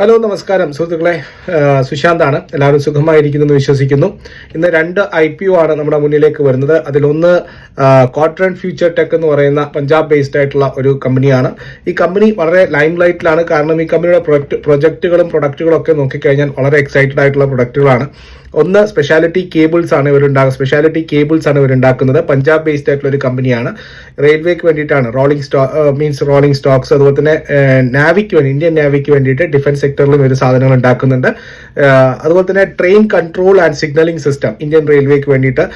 Hello നമസ്കാരം. സുഹൃത്തുക്കളെ സുശാന്താണ്. എല്ലാവരും സുഖമായിരിക്കുന്നു എന്ന് വിശ്വസിക്കുന്നു. ഇന്ന് രണ്ട് ഐ പി ഒ ആണ് നമ്മുടെ മുന്നിലേക്ക് വരുന്നത്. അതിലൊന്ന് കോട്രൺ ഫ്യൂച്ചർ ടെക് എന്ന് പറയുന്ന പഞ്ചാബ് ബേസ്ഡ് ആയിട്ടുള്ള ഒരു കമ്പനിയാണ്. ഈ കമ്പനി വളരെ ലൈം ലൈറ്റിലാണ് കാരണം ഈ കമ്പനിയുടെ പ്രൊജക്ട് പ്രൊജക്റ്റുകളും പ്രൊഡക്റ്റുകളും ഒക്കെ നോക്കിക്കഴിഞ്ഞാൽ വളരെ എക്സൈറ്റഡ് ആയിട്ടുള്ള പ്രൊഡക്റ്റുകളാണ്. ഒന്ന് സ്പെഷ്യാലിറ്റി കേബിൾസ് ആണ് ഇവരുണ്ടാകുക സ്പെഷ്യാലിറ്റി കേബിൾസ് ആണ് ഇവരുണ്ടാക്കുന്നത്. പഞ്ചാബ് ബേസ്ഡ് ആയിട്ടുള്ള ഒരു കമ്പനിയാണ്. റെയിൽവേക്ക് വേണ്ടിയിട്ടാണ്. റോളിംഗ് സ്റ്റോ മീൻസ് റോളിംഗ് സ്റ്റോക്സ് അതുപോലെ തന്നെ നാവിക്ക് വേണ്ടി ഇന്ത്യൻ നാവിക്ക് വേണ്ടിയിട്ട് ഡിഫൻസ് സെക്ടറിലും ഒരു സാധനങ്ങൾ ഉണ്ടാക്കുന്നുണ്ട്. അതുപോലെ തന്നെ train control and signalling system Indian റെയിൽവേക്ക് വേണ്ടിയിട്ട്.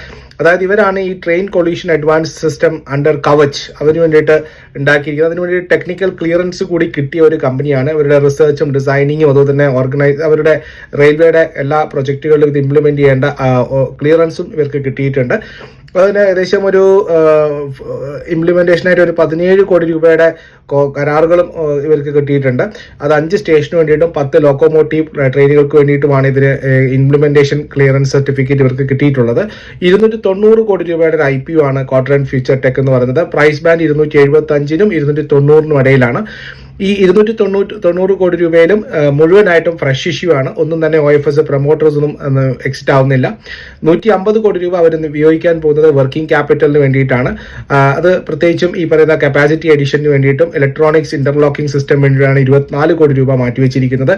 അതായത് ഇവരാണ് ഈ train collision advance system under Kavach അതിന് വേണ്ടിയിട്ട് ഉണ്ടാക്കിയിരിക്കുന്നത്. അതിന് വേണ്ടി ടെക്നിക്കൽ ക്ലിയറൻസ് കൂടി കിട്ടിയ ഒരു കമ്പനിയാണ് അവരുടെ റിസർച്ചും ഡിസൈനിങ്ങും അതുപോലെ തന്നെ ഓർഗനൈസ് അവരുടെ റെയിൽവേയുടെ എല്ലാ പ്രൊജക്റ്റുകളിലും ഇത് ഇംപ്ലിമെന്റ് ചെയ്യേണ്ട ക്ലിയറൻസും ഇവർക്ക് കിട്ടിയിട്ടുണ്ട്. അതിന് ഏകദേശം ഒരു ഇംപ്ലിമെന്റേഷനായിട്ട് ഒരു പതിനേഴ് കോടി രൂപയുടെ കരാറുകളും ഇവർക്ക് കിട്ടിയിട്ടുണ്ട്. അത് അഞ്ച് സ്റ്റേഷന് വേണ്ടിയിട്ടും പത്ത് ലോക്കോമോട്ടീവ് ട്രെയിനുകൾക്ക് വേണ്ടിയിട്ടുമാണ് ഇതിന് ഇംപ്ലിമെന്റേഷൻ ക്ലിയറൻസ് സർട്ടിഫിക്കറ്റ് ഇവർക്ക് കിട്ടിയിട്ടുള്ളത്. ഇരുന്നൂറ്റി തൊണ്ണൂറ് കോടി രൂപയുടെ ഒരു ഐ പി യു ആണ് കോട്ടൺ ഫ്യൂച്ചർ ടെക് എന്ന് പറയുന്നത്. പ്രൈസ് ബാൻഡ് ഇരുന്നൂറ്റി എഴുപത്തി അഞ്ചിനും ഇരുന്നൂറ്റി തൊണ്ണൂറിനും ഇടയിലാണ്. ഈ ഇരുന്നൂറ്റി തൊണ്ണൂറ്റി തൊണ്ണൂറ് കോടി രൂപയിലും മുഴുവനായിട്ടും ഫ്രഷ് ഇഷ്യൂ ആണ്. ഒന്നും തന്നെ ഒ എഫ് എസ് പ്രൊമോട്ടേഴ്സ് ഒന്നും എക്സിറ്റ് ആവുന്നില്ല. നൂറ്റി അമ്പത് കോടി രൂപ അവർ ഉപയോഗിക്കാൻ പോകുന്നത് വർക്കിംഗ് ക്യാപിറ്റലിന് വേണ്ടിയിട്ടാണ്. അത് പ്രത്യേകിച്ചും ഈ പറയുന്ന കപ്പാസിറ്റി അഡീഷന് വേണ്ടിയിട്ടും ഇലക്ട്രോണിക്സ് ഇന്റർലോക്കിംഗ് സിസ്റ്റം വേണ്ടിയിട്ടാണ് ഇരുപത്തിനാല് കോടി രൂപ മാറ്റിവെച്ചിരിക്കുന്നത്.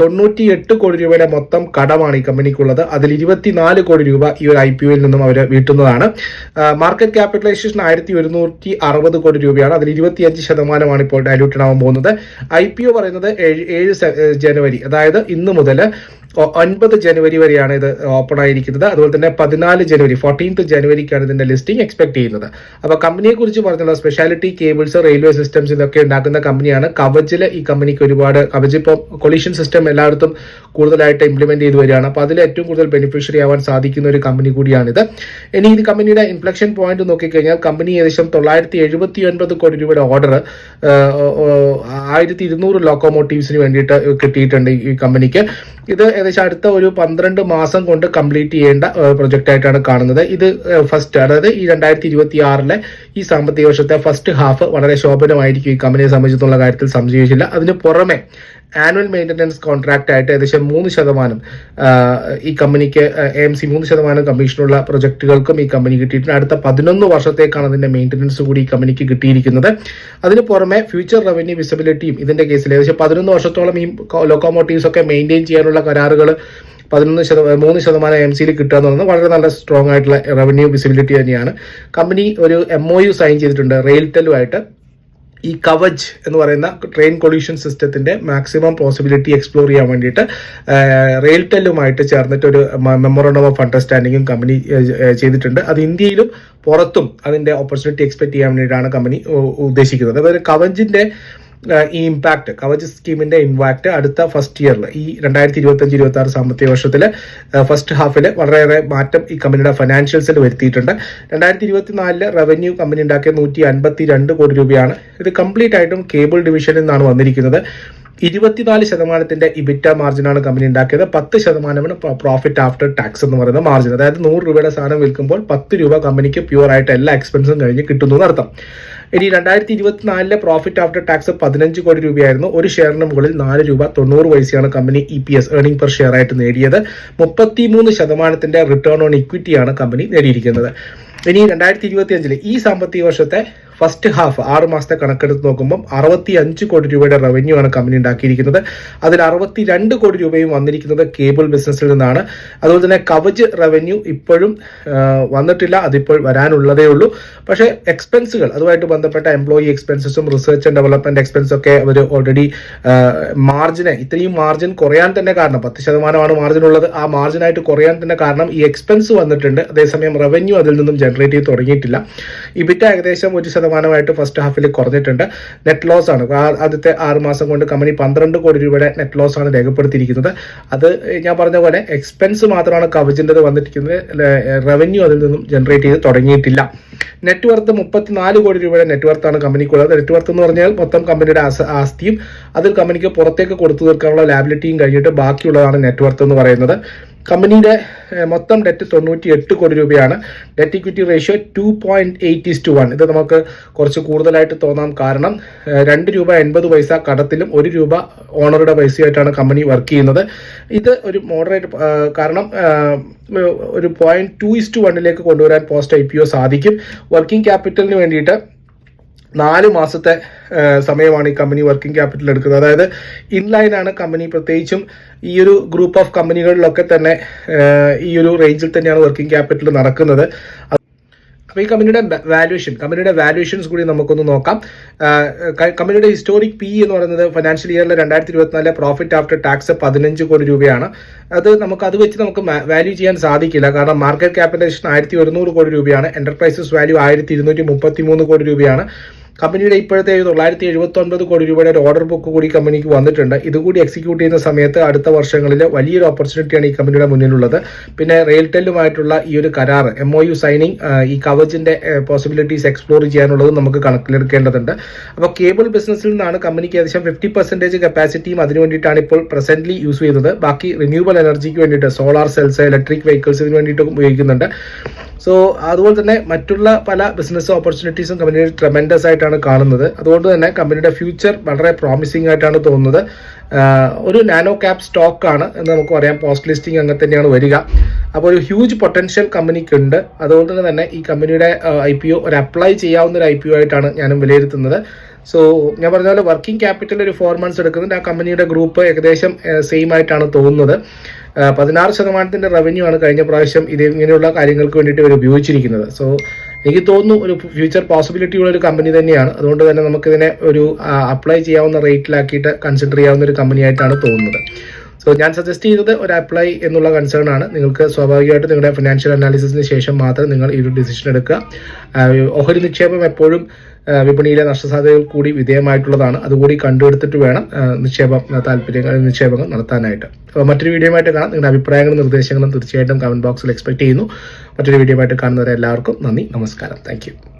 തൊണ്ണൂറ്റി എട്ട് കോടി രൂപയുടെ മൊത്തം കടമാണ് ഈ കമ്പനിക്കുള്ളത് അതിൽ ഇരുപത്തിനാല് കോടി രൂപ ഈ ഒരു ഐ പി ഒയിൽ നിന്നും അവർ വീട്ടുന്നതാണ്. മാർക്കറ്റ് ക്യാപിറ്റലൈസേഷൻ ആയിരത്തി ഒരുന്നൂറ്റി അറുപത് കോടി രൂപയാണ്. അതിൽ ഇരുപത്തിയഞ്ച് ശതമാനമാണ് ഇപ്പോൾ ഡയലൂട്ടഡ് ആവാൻ പോകുന്നത്. ഐ പി ഒ പറയുന്നത് ഏഴ് ഏഴ് ജനുവരി അതായത് ഇന്ന് മുതൽ ഒൻപത് ജനുവരി വരെയാണ് ഇത് ഓപ്പൺ ആയിരിക്കുന്നത്. അതുപോലെ തന്നെ പതിനാല് ജനുവരി ഫോർട്ടീൻത്ത് ജനുവരിക്കാണ് ഇതിന്റെ ലിസ്റ്റിംഗ് എക്സ്പെക്ട് ചെയ്യുന്നത്. അപ്പോൾ കമ്പനിയെ കുറിച്ച് പറഞ്ഞുള്ള സ്പെഷ്യാലിറ്റി കേബിൾസ് റെയിൽവേ സിസ്റ്റംസ് ഇതൊക്കെ ഉണ്ടാക്കുന്ന കമ്പനിയാണ്. കവചിൽ ഈ കമ്പനിക്ക് ഒരുപാട് കവച് ഇപ്പോൾ കൊളീഷൻ സിസ്റ്റം എല്ലായിടത്തും കൂടുതലായിട്ട് ഇംപ്ലിമെന്റ് ചെയ്ത് വരികയാണ്. അപ്പോൾ അതിൽ ഏറ്റവും കൂടുതൽ ബെനിഫിഷ്യറി ആവാൻ സാധിക്കുന്ന ഒരു കമ്പനി കൂടിയാണിത്. ഇനി ഇത് കമ്പനിയുടെ ഇൻഫ്ലക്ഷൻ പോയിന്റ് നോക്കിക്കഴിഞ്ഞാൽ കമ്പനി ഏകദേശം തൊള്ളായിരത്തി എഴുപത്തി ഒൻപത് കോടി രൂപയുടെ ഓർഡർ ആയിരത്തി ഇരുന്നൂറ് ലോക്കോമോട്ടീവ്സിന് വേണ്ടിയിട്ട് കിട്ടിയിട്ടുണ്ട് ഈ- കമ്പനിക്ക്. ഇത് ഏകദേശം അടുത്ത ഒരു പന്ത്രണ്ട് മാസം കൊണ്ട് കംപ്ലീറ്റ് ചെയ്യേണ്ട പ്രൊജക്റ്റ് ആയിട്ടാണ് കാണുന്നത്. ഇത് ഫസ്റ്റ് അതായത് ഈ രണ്ടായിരത്തി ഇരുപത്തി ആറിലെ ഈ സാമ്പത്തിക വർഷത്തെ ഫസ്റ്റ് ഹാഫ് വളരെ ശോഭനമായിരിക്കും ഈ കമ്പനിയെ സംബന്ധിച്ചിടത്തോളം കാര്യത്തിൽ സംശയിച്ചില്ല അതിന് പുറമെ ആനുവൽ മെയിന്റനൻസ് കോൺട്രാക്ട് ആയിട്ട് ഏകദേശം മൂന്ന് ശതമാനം ഈ കമ്പനിക്ക് എ സി മൂന്ന് ശതമാനം കമ്മീഷനുള്ള പ്രൊജക്ടുകൾക്കും ഈ കമ്പനി കിട്ടിയിട്ടുണ്ട്. അടുത്ത പതിനൊന്ന് വർഷത്തേക്കാണ് അതിന്റെ മെയിന്റനൻസ് കൂടി ഈ കമ്പനിക്ക് കിട്ടിയിരിക്കുന്നത്. അതിന് പുറമെ ഫ്യൂച്ചർ റവന്യൂ വിസിബിലിറ്റിയും ഇതിന്റെ കേസിൽ ഏകദേശം പതിനൊന്ന് വർഷത്തോളം ഈ ലോക്കോമോട്ടീവ്സ് ഒക്കെ മെയിന്റെയിൻ ചെയ്യാനുള്ള കരാറുകൾ പതിനൊന്ന് ശതമാനം മൂന്ന് ശതമാനം എം സിയിൽ കിട്ടുക എന്ന് പറയുന്നത് വളരെ നല്ല സ്ട്രോങ് ആയിട്ടുള്ള റവന്യൂ വിസിബിലിറ്റി തന്നെയാണ്. കമ്പനി ഒരു എം ഒ യു സൈൻ ചെയ്തിട്ടുണ്ട് റെയിൽടെലുമായിട്ട് ഈ കവച് എന്ന് പറയുന്ന ട്രെയിൻ കൊളീഷൻ സിസ്റ്റത്തിന്റെ മാക്സിമം പോസിബിലിറ്റി എക്സ്പ്ലോർ ചെയ്യാൻ വേണ്ടിയിട്ട് റെയിൽടെല്ലുമായിട്ട് ചേർന്നിട്ട് ഒരു മെമ്മോറണ്ടം ഓഫ് അണ്ടർസ്റ്റാൻഡിങ്ങും കമ്പനി ചെയ്തിട്ടുണ്ട്. അത് ഇന്ത്യയിലും പുറത്തും അതിന്റെ ഓപ്പർച്യൂണിറ്റി എക്സ്പെക്ട് ചെയ്യാൻ വേണ്ടിയിട്ടാണ് കമ്പനി ഉദ്ദേശിക്കുന്നത്. അതായത് കവചിന്റെ ഏഹ് ഈ ഇമ്പാക്ട് കവച് സ്കീമിന്റെ ഇമ്പാക്ട് അടുത്ത ഫസ്റ്റ് ഇയറിൽ ഈ രണ്ടായിരത്തി ഇരുപത്തി അഞ്ച് ഇരുപത്തി ആറ് സാമ്പത്തിക വർഷത്തിൽ ഫസ്റ്റ് ഹാഫിൽ വളരെയേറെ മാറ്റം ഈ കമ്പനിയുടെ ഫൈനാൻഷ്യൽസിൽ വരുത്തിയിട്ടുണ്ട്. രണ്ടായിരത്തി ഇരുപത്തിനാലിൽ റവന്യൂ കമ്പനി ഉണ്ടാക്കിയ നൂറ്റി അൻപത്തി രണ്ട് കോടി രൂപയാണ്. ഇത് കംപ്ലീറ്റ് ആയിട്ടും കേബിൾ ഡിവിഷനിൽ നിന്നാണ് വന്നിരിക്കുന്നത്. ഇരുപത്തിനാല് ശതമാനത്തിന്റെ ഇബിറ്റ മാർജിനാണ് കമ്പനി ഉണ്ടാക്കിയത്. പത്ത് ശതമാനമാണ് പ്രോഫിറ്റ് ആഫ്റ്റർ ടാക്സ് എന്ന് പറയുന്ന മാർജിൻ അതായത് നൂറ് രൂപയുടെ സാധനം വിൽക്കുമ്പോൾ പത്ത് രൂപ കമ്പനിക്ക് പ്യുവർ ആയിട്ട് എല്ലാ എക്സ്പെൻസും കഴിഞ്ഞ് കിട്ടുന്നു എന്നർത്ഥം. ഇനി രണ്ടായിരത്തി ഇരുപത്തിനാലിലെ പ്രോഫിറ്റ് ആഫ്റ്റർ ടാക്സ് പതിനഞ്ച് കോടി രൂപയായിരുന്നു. ഒരു ഷെയറിന് മുകളിൽ നാല് രൂപ തൊണ്ണൂറ് പൈസയാണ് company E P S earning per share ആയിട്ട് നേടിയത്. മുപ്പത്തിമൂന്ന് ശതമാനത്തിന്റെ റിട്ടേൺ ഓൺ ഇക്വിറ്റിയാണ് കമ്പനി നേടിയിരിക്കുന്നത്. ഇനി രണ്ടായിരത്തി ഇരുപത്തി അഞ്ചിലെ ഈ സാമ്പത്തിക വർഷത്തെ ഫസ്റ്റ് ഹാഫ് ആറ് മാസത്തെ കണക്കെടുത്ത് നോക്കുമ്പോൾ അറുപത്തി അഞ്ച് കോടി രൂപയുടെ റവന്യൂ ആണ് കമ്പനി ഉണ്ടാക്കിയിരിക്കുന്നത്. അതിൽ അറുപത്തി രണ്ട് കോടി രൂപയും വന്നിരിക്കുന്നത് കേബിൾ ബിസിനസ്സിൽ നിന്നാണ്. അതുപോലെ തന്നെ കവജ് റവന്യൂ ഇപ്പോഴും വന്നിട്ടില്ല. അതിപ്പോൾ വരാനുള്ളതേ ഉള്ളൂ. പക്ഷേ എക്സ്പെൻസുകൾ അതുമായിട്ട് ബന്ധപ്പെട്ട എംപ്ലോയി എക്സ്പെൻസസും റിസർച്ച് ആൻഡ് ഡെവലപ്മെന്റ് എക്സ്പെൻസ് ഒക്കെ അവർ ഓൾറെഡി മാർജിനെ ഇത്രയും മാർജിൻ കുറയാൻ തന്നെ കാരണം പത്ത് ശതമാനമാണ് മാർജിൻ ഉള്ളത്. ആ മാർജിനായിട്ട് കുറയാൻ തന്നെ കാരണം ഈ എക്സ്പെൻസ് വന്നിട്ടുണ്ട്. അതേസമയം റവന്യൂ അതിൽ നിന്നും ജനറേറ്റ് ചെയ്ത് തുടങ്ങിയിട്ടില്ല. ഇബിറ്റ ഏകദേശം ഒരു ശതമാനമായിട്ട് ഫസ്റ്റ് ഹാഫിൽ കുറഞ്ഞിട്ടുണ്ട്. നെറ്റ് ലോസ് ആണ്. ആദ്യത്തെ ആറ് മാസം കൊണ്ട് കമ്പനി പന്ത്രണ്ട് കോടി രൂപയുടെ നെറ്റ് ലോസ് ആണ് രേഖപ്പെടുത്തിയിരിക്കുന്നത്. അത് ഞാൻ പറഞ്ഞ പോലെ എക്സ്പെൻസ് മാത്രമാണ് കവചിന്റെത് വന്നിരിക്കുന്നത്. റവന്യൂ അതിൽ നിന്നും ജനറേറ്റ് ചെയ്ത് തുടങ്ങിയിട്ടില്ല. നെറ്റ് വർത്ത് മുപ്പത്തിനാല് കോടി രൂപയുടെ നെറ്റ് വർത്താണ് കമ്പനിക്കുള്ളത് നെറ്റ് വർത്ത് എന്ന് പറഞ്ഞാൽ മൊത്തം കമ്പനിയുടെ ആസ്തിയും അതിൽ കമ്പനിക്ക് പുറത്തേക്ക് കൊടുത്തു തീർക്കാനുള്ള ലാബിലിറ്റിയും കഴിഞ്ഞിട്ട് ബാക്കിയുള്ളതാണ് നെറ്റ് വർത്ത് എന്ന് പറയുന്നത്. കമ്പനിയുടെ മൊത്തം ഡെറ്റ് തൊണ്ണൂറ്റി എട്ട് കോടി രൂപയാണ്. Debt equity ratio two point eight is to one ഇത് നമുക്ക് കുറച്ച് കൂടുതലായിട്ട് തോന്നാം കാരണം രണ്ട് രൂപ എൺപത് പൈസ കടത്തിലും ഒരു രൂപ ഓണറുടെ പൈസയായിട്ടാണ് കമ്പനി വർക്ക് ചെയ്യുന്നത്. ഇത് ഒരു മോഡറേറ്റ് കാരണം ഒരു പോയിന്റ് ടു ഇസ് ടു വണ്ണിലേക്ക് കൊണ്ടുവരാൻ പോസ്റ്റ് ഐ പി ഒ സാധിക്കും. വർക്കിംഗ് ക്യാപിറ്റലിന് വേണ്ടിയിട്ട് നാല് മാസത്തെ സമയമാണ് ഈ കമ്പനി വർക്കിംഗ് ക്യാപിറ്റൽ എടുക്കുന്നത്. അതായത് ഇൻലൈനാണ് കമ്പനി പ്രത്യേകിച്ചും ഈ ഒരു ഗ്രൂപ്പ് ഓഫ് കമ്പനികളിലൊക്കെ തന്നെ ഈ ഒരു റേഞ്ചിൽ തന്നെയാണ് വർക്കിംഗ് ക്യാപിറ്റൽ നടക്കുന്നത്. അപ്പോൾ ഈ കമ്പനിയുടെ വാല്യൂഷൻ കമ്പനിയുടെ വാല്യൂഷൻസ് കൂടി നമുക്കൊന്ന് നോക്കാം. കമ്പനിയുടെ ഹിസ്റ്റോറിക് പി എന്ന് പറയുന്നത് ഫിനാൻഷ്യൽ ഇയറിൽ രണ്ടായിരത്തി ഇരുപത്തിനാലിലെ പ്രോഫിറ്റ് ആഫ്റ്റർ ടാക്സ് പതിനഞ്ച് കോടി രൂപയാണ്. അത് നമുക്ക് അത് വെച്ച് നമുക്ക് വാല്യൂ ചെയ്യാൻ സാധിക്കില്ല. കാരണം മാർക്കറ്റ് ക്യാപിറ്റലൈസേഷൻ ആയിരത്തി ഒരുന്നൂറ് കോടി രൂപയാണ്. എന്റർപ്രൈസസ് വാല്യൂ ആയിരത്തി ഇരുന്നൂറ്റി മുപ്പത്തി മൂന്ന് കോടി രൂപയാണ്. കമ്പനിയുടെ ഇപ്പോഴത്തെ തൊള്ളായിരത്തി എഴുപത്തി ഒൻപത് കോടി രൂപയുടെ ഒരു ഓർഡർ ബുക്ക് കൂടി കമ്പനിക്ക് വന്നിട്ടുണ്ട്. ഇതുകൂടി എക്സിക്യൂട്ട് ചെയ്യുന്ന സമയത്ത് അടുത്ത വർഷങ്ങളിൽ വലിയൊരു ഓപ്പർച്യൂണിറ്റിയാണ് ഈ കമ്പനിയുടെ മുന്നിലുള്ളത്. പിന്നെ റെയിൽടെല്ലുമായിട്ടുള്ള ഈ ഒരു കരാർ എം ഒ യു സൈനിങ് ഈ കവചിന്റെ പോസിബിലിറ്റീസ് എക്സ്പ്ലോർ ചെയ്യാനുള്ളത് നമുക്ക് കണക്കിലെടുക്കേണ്ടതുണ്ട്. അപ്പോൾ കേബിൾ ബിസിനസ്സിൽ നിന്നാണ് കമ്പനിക്ക് ഏകദേശം ഫിഫ്റ്റി പെർസെന്റേജ് കപ്പാസിറ്റിയും അതിനു വേണ്ടിയിട്ടാണ് ഇപ്പോൾ പ്രസന്റ്ലി യൂസ് ചെയ്യുന്നത്. ബാക്കി റിന്യൂവബിൾ എനർജിക്ക് വേണ്ടിയിട്ട് സോളാർ സെൽസ് ഇലക്ട്രിക് വെഹിക്കിൾസിന് വേണ്ടിയിട്ടും ഉപയോഗിക്കുന്നുണ്ട്. സോ അതുപോലെ തന്നെ മറ്റുള്ള പല ബിസിനസ് ഓപ്പർച്യൂണിറ്റീസും കമ്പനിയുടെ ട്രമെൻഡസ് ആയിട്ടാണ് കാണുന്നത്. അതുകൊണ്ട് തന്നെ കമ്പനിയുടെ ഫ്യൂച്ചർ വളരെ പ്രോമിസിംഗ് ആയിട്ടാണ് തോന്നുന്നത്. ഒരു നാനോ ക്യാപ് സ്റ്റോക്ക് ആണ് എന്ന് നമുക്ക് പറയാം. പോസ്റ്റ് ലിസ്റ്റിംഗ് അങ്ങനെ തന്നെയാണ് വരിക. അപ്പോൾ ഒരു ഹ്യൂജ് പൊട്ടൻഷ്യൽ കമ്പനിക്ക് ഉണ്ട്. അതുകൊണ്ട് തന്നെ ഈ കമ്പനിയുടെ ഐ പി ഒ ഒരു അപ്ലൈ ചെയ്യാവുന്ന ഒരു ഐ പി ഒ ആയിട്ടാണ് ഞാനും വിലയിരുത്തുന്നത്. സോ ഞാൻ പറഞ്ഞ പോലെ വർക്കിംഗ് ക്യാപിറ്റൽ ഒരു ഫോർ മന്ത്സ് എടുക്കുന്നുണ്ട്. ആ കമ്പനിയുടെ ഗ്രൂപ്പ് ഏകദേശം സെയിം ആയിട്ടാണ് തോന്നുന്നത്. പതിനാറ് ശതമാനത്തിന്റെ റവന്യൂ ആണ് കഴിഞ്ഞ പ്രാവശ്യം ഇത് ഇങ്ങനെയുള്ള കാര്യങ്ങൾക്ക് വേണ്ടിയിട്ട് ഇവർ ഉപയോഗിച്ചിരിക്കുന്നത്. സോ എനിക്ക് തോന്നുന്നു ഒരു ഫ്യൂച്ചർ പോസിബിലിറ്റി ഉള്ള ഒരു കമ്പനി തന്നെയാണ്. അതുകൊണ്ട് തന്നെ നമുക്കിതിനെ ഒരു അപ്ലൈ ചെയ്യാവുന്ന റേറ്റിലാക്കിയിട്ട് കൺസിഡർ ചെയ്യാവുന്ന ഒരു കമ്പനിയായിട്ടാണ് തോന്നുന്നത്. സോ ഞാൻ സജസ്റ്റ് ചെയ്തത് ഒരു അപ്ലൈ എന്നുള്ള കൺസേൺ ആണ്. നിങ്ങൾക്ക് സ്വാഭാവികമായിട്ട് നിങ്ങളുടെ ഫിനാൻഷ്യൽ അനാലിസിസിന് ശേഷം മാത്രം നിങ്ങൾ ഈ ഒരു ഡിസിഷൻ എടുക്കുക. ഓഹരി നിക്ഷേപം എപ്പോഴും വിപണിയിലെ നഷ്ടസാധ്യതകൾ കൂടി വിധേയമായിട്ടുള്ളതാണ്. അതുകൂടി കണ്ടുപിടുത്തിട്ട് വേണം നിക്ഷേപം താല്പര്യങ്ങൾ നിക്ഷേപങ്ങൾ നടത്താനായിട്ട്. അപ്പോൾ മറ്റൊരു വീഡിയോയുമായിട്ട് കാണാം. നിങ്ങളുടെ അഭിപ്രായങ്ങളും നിർദ്ദേശങ്ങളും തീർച്ചയായിട്ടും കമന്റ് ബോക്സിൽ എക്സ്പെക്ട് ചെയ്യുന്നു. മറ്റൊരു വീഡിയോ ആയിട്ട് കാണുന്നവരെ എല്ലാവർക്കും നന്ദി നമസ്കാരം. താങ്ക്